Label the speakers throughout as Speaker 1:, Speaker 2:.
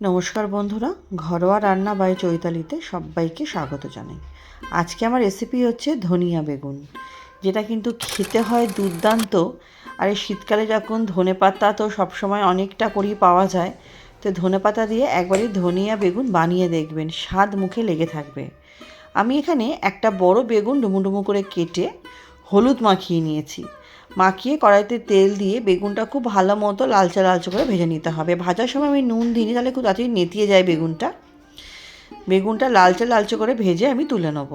Speaker 1: নমস্কার বন্ধুরা, ঘরোয়া রান্না বাই চৈতালিতে সবাইকে স্বাগত জানাই। আজকে আমার রেসিপি হচ্ছে ধনিয়া বেগুন, যেটা কিন্তু খেতে হয় দুর্দান্ত, আর এই শীতকালে যখন ধনে পাতা তো সবসময় অনেকটা করেই পাওয়া যায়, তো ধনে পাতা দিয়ে একবারই ধনিয়া বেগুন বানিয়ে দেখবেন, স্বাদ মুখে লেগে থাকবে। আমি এখানে একটা বড় বেগুন ডুমু ডুমু করে কেটে হলুদ মাখিয়ে নিয়েছি। মাখিয়ে কড়াইতে তেল দিয়ে বেগুনটা খুব ভালো মতো লালচে লালচে করে ভেজে নিতে হবে। ভাজার সময় আমি নুন দিই তাহলে খুব তাড়াতাড়ি নেতিয়ে যায় বেগুনটা। বেগুনটা লালচে লালচে করে ভেজে আমি তুলে নেব।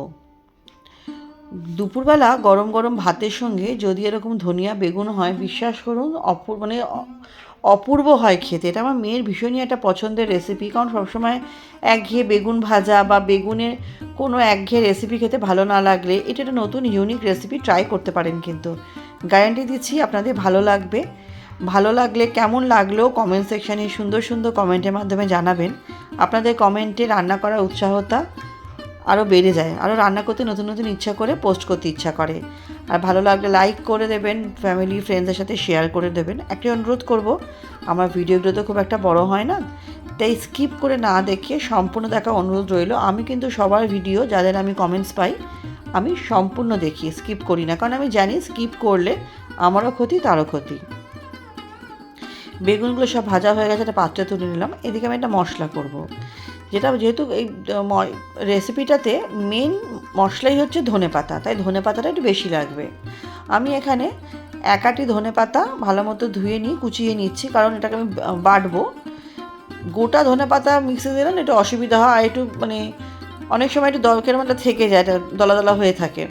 Speaker 1: দুপুরবেলা গরম গরম ভাতের সঙ্গে যদি এরকম ধনিয়া বেগুন হয়, বিশ্বাস করুন অপূর মানে অপূর্ব হয় খেতে। এটা আমার মেয়ের ভীষণই একটা পছন্দের রেসিপি কারণ সবসময় একঘেয়ে বেগুন ভাজা বা বেগুনের কোনো একঘেয়ে রেসিপি খেতে ভালো না লাগলে এটা একটা নতুন ইউনিক রেসিপি ট্রাই করতে পারেন কিন্তু। গ্যারান্টি দিচ্ছি, আপনাদের ভালো লাগবে। ভালো লাগলে কেমন লাগল কমেন্ট সেকশানে সুন্দর সুন্দর কমেন্টের মাধ্যমে জানাবেন। আপনাদের কমেন্টে রান্না করার উৎসাহতা আরও বেড়ে যায় আরও রান্না করতে নতুন নতুন ইচ্ছা করে পোস্ট করতে ইচ্ছা করে। আর ভালো লাগলে লাইক করে দেবেন ফ্যামিলি ফ্রেন্ডসদের সাথে শেয়ার করে দেবেন। একটি অনুরোধ করব, আমার ভিডিওগুলো তো খুব একটা বড় হয় না, তাই স্কিপ করে না দেখে সম্পূর্ণ দেখা অনুরোধ রইল। আমি কিন্তু সবার ভিডিও যাদের আমি কমেন্টস পাই আমি সম্পূর্ণ দেখি স্কিপ করি না। কারণ আমি জানি স্কিপ করলে আমারও ক্ষতি, তারও ক্ষতি। বেগুনগুলো সব ভাজা হয়ে গেছে, একটা পাত্রে তুলে নিলাম। এদিকে আমি একটা মশলা করব। যেটা যেহেতু এই রেসিপিটাতে মেন মশলাই হচ্ছে ধনে পাতা। তাই ধনে পাতাটা একটু বেশি লাগবে। আমি এখানে একাটি ধনে পাতা ভালো মতো ধুয়ে নিয়ে কুচিয়ে নিচ্ছি। কারণ এটাকে আমি বাটবো। গোটা ধনে পাতা মিক্সি দিলে না একটু অসুবিধা হয়। আর একটু মানে অনেক সময় একটু দলকের মধ্যে থেকে যায় দলা দলা হয়ে থাকে।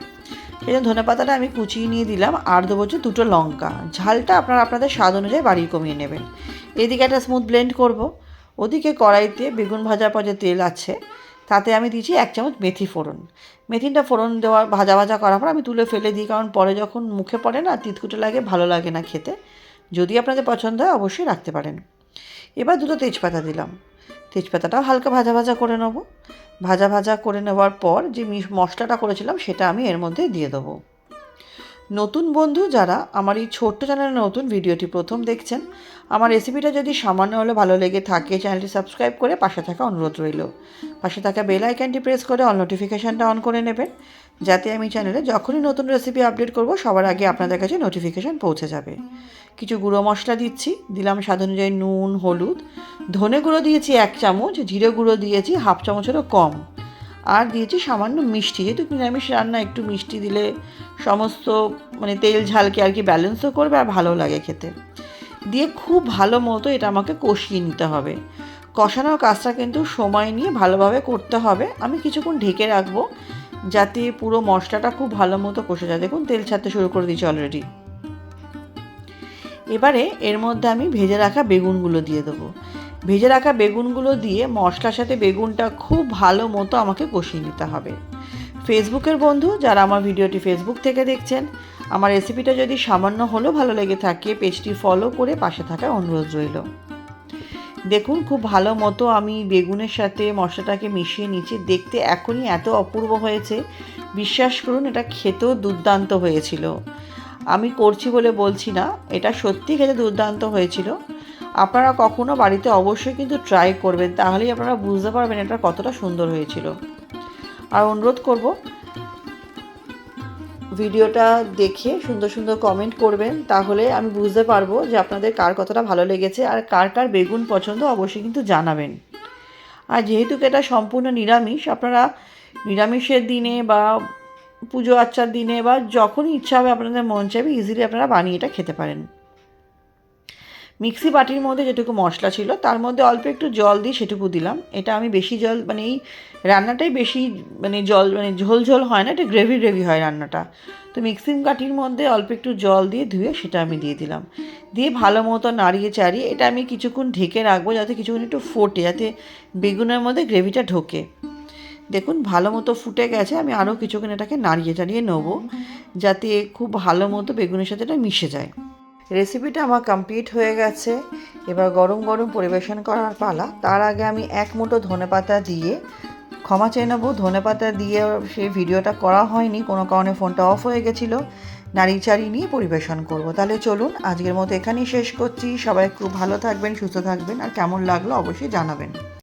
Speaker 1: সেই জন্য ধনে পাতাটা আমি কুচিয়ে নিয়ে দিলাম, আর দেবো হচ্ছে দুটো লঙ্কা। ঝালটা আপনারা আপনাদের স্বাদ অনুযায়ী বাড়িয়ে কমিয়ে নেবেন। এদিকে একটা স্মুথ ব্লেন্ড করব। ওদিকে কড়াইতে বেগুন ভাজার পর যে তেল আছে, তাতে আমি দিয়েছি এক চামচ মেথি ফোড়ন। মেথিটা ফোড়ন দেওয়া, ভাজা ভাজা করার পর আমি তুলে ফেলে দিই, কারণ পরে যখন মুখে পড়ে না, তিতকুটে লাগে, ভালো লাগে না খেতে। যদি আপনাদের পছন্দ হয়, অবশ্যই রাখতে পারেন। এবার দুটো তেজপাতা দিলাম। তেজপাতাটাও হালকা ভাজা ভাজা করে নেব। ভাজা ভাজা করে নেওয়ার পর যে মিশ- মশলাটা করেছিলাম, সেটা আমি এর মধ্যে দিয়ে দেবো। নতুন বন্ধু যারা আমার এই ছোট্ট চ্যানেলে নতুন ভিডিওটি প্রথম দেখছেন, আমার রেসিপিটা যদি সামান্য হলে ভালো লেগে থাকে, চ্যানেলটি সাবস্ক্রাইব করে পাশে থাকা অনুরোধ রইল। পাশে থাকা বেল আইকনটি প্রেস করে অল নোটিফিকেশানটা অন করে নেবেন, যাতে আমি চ্যানেলে যখনই নতুন রেসিপি আপডেট করব, সবার আগে আপনাদের কাছে নোটিফিকেশান পৌঁছে যাবে। কিছু গুঁড়ো মশলা দিচ্ছি, দিলাম স্বাদ অনুযায়ী নুন, হলুদ, ধনে গুঁড়ো দিয়েছি এক চামচ, জিরে গুঁড়ো দিয়েছি হাফ চামচেরও কম। আর দিয়েছি সামান্য মিষ্টি। যেহেতু নিরামিষ রান্না, একটু মিষ্টি দিলে সমস্ত মানে তেল ঝালকে আর কি ব্যালেন্সও করবে আর ভালো লাগে খেতে। দিয়ে খুব ভালো মতো এটা আমাকে কষিয়ে নিতে হবে। কষানোর কাজটা কিন্তু সময় নিয়ে ভালোভাবে করতে হবে। আমি কিছুক্ষণ ঢেকে রাখব যাতে পুরো মশলাটা খুব ভালো মতো কষে যায়। দেখুন, তেল ছাড়তে শুরু করে দিয়েছি অলরেডি এবারে এর মধ্যে আমি ভেজে রাখা বেগুনগুলো দিয়ে দেবো। ভেজে রাখা বেগুনগুলো দিয়ে মশলার সাথে বেগুনটা খুব ভালো মতো আমাকে কষিয়ে নিতে হবে। ফেসবুকের বন্ধু যারা আমার ভিডিওটি ফেসবুক থেকে দেখছেন, আমার রেসিপিটা যদি সামান্য হলেও ভালো লেগে থাকে, পেজটি ফলো করে পাশে থাকার অনুরোধ রইল। দেখুন, খুব ভালো মতো আমি বেগুনের সাথে মশলাটাকে মিশিয়ে নিচ্ছি দেখতে এখনই এত অপূর্ব হয়েছে। বিশ্বাস করুন, এটা খেতেও দুর্দান্ত হয়েছিল। আমি করছি বলে বলছি না, এটা সত্যি খেতে দুর্দান্ত হয়েছিল। আপনারা কখনো বাড়িতে অবশ্যই কিন্তু ট্রাই করবেন, তাহলেই আপনারা বুঝতে পারবেন এটা কতটা সুন্দর হয়েছিল। আর অনুরোধ করব, ভিডিওটা দেখে সুন্দর সুন্দর কমেন্ট করবেন, তাহলে আমি বুঝতে পারব যে আপনাদের কার কতটা ভালো লেগেছে আর কার কার বেগুন পছন্দ অবশ্যই কিন্তু জানাবেন। আর যেহেতু এটা সম্পূর্ণ নিরামিষ, আপনারা নিরামিষের দিনে বা পুজো আচ্চার দিনে বা যখনই ইচ্ছা হবে আপনাদের মন চাইবে ইজিলি আপনারা বানিয়ে এটা খেতে পারেন। মিক্সি বাটির মধ্যে যেটুকু মশলা ছিল, তার মধ্যে অল্প একটু জল দিয়ে সেটুকু দিলাম। এটা আমি বেশি জল মানে এই রান্নাটাই বেশি মানে জল মানে ঝোল ঝোল হয় না, এটা গ্রেভি গ্রেভি হয় রান্নাটা। তো মিক্সিং কাঠির মধ্যে অল্প একটু জল দিয়ে ধুয়ে সেটা আমি দিয়ে দিলাম। দিয়ে ভালো মতো নাড়িয়ে চাড়িয়ে এটা আমি কিছুক্ষণ ঢেকে রাখব যাতে কিছুক্ষণ একটু ফোটে, যাতে বেগুনের মধ্যে গ্রেভিটা ঢোকে। দেখুন, ভালো মতো ফুটে গেছে, আমি আরও কিছুক্ষণ এটাকে নাড়িয়ে চাড়িয়ে নেব, যাতে খুব ভালো মতো বেগুনের সাথে এটা মিশে যায়। রেসিপিটা আমার কমপ্লিট হয়ে গেছে। এবার গরম গরম পরিবেশন করার পালা। তার আগে আমি এক মুঠো ধনেপাতা দিয়ে, ক্ষমা চেয়ে নেব ধনেপাতা দিয়ে সেই ভিডিওটা করা হয়নি, কোনো কারণে ফোনটা অফ হয়ে গেছিল। নাড়িয়ে চাড়িয়ে নিয়ে পরিবেশন করব। তাহলে চলুন, আজকের মতো এখানেই শেষ করছি। সবাই খুব ভালো থাকবেন, সুস্থ থাকবেন, আর কেমন লাগল অবশ্যই জানাবেন।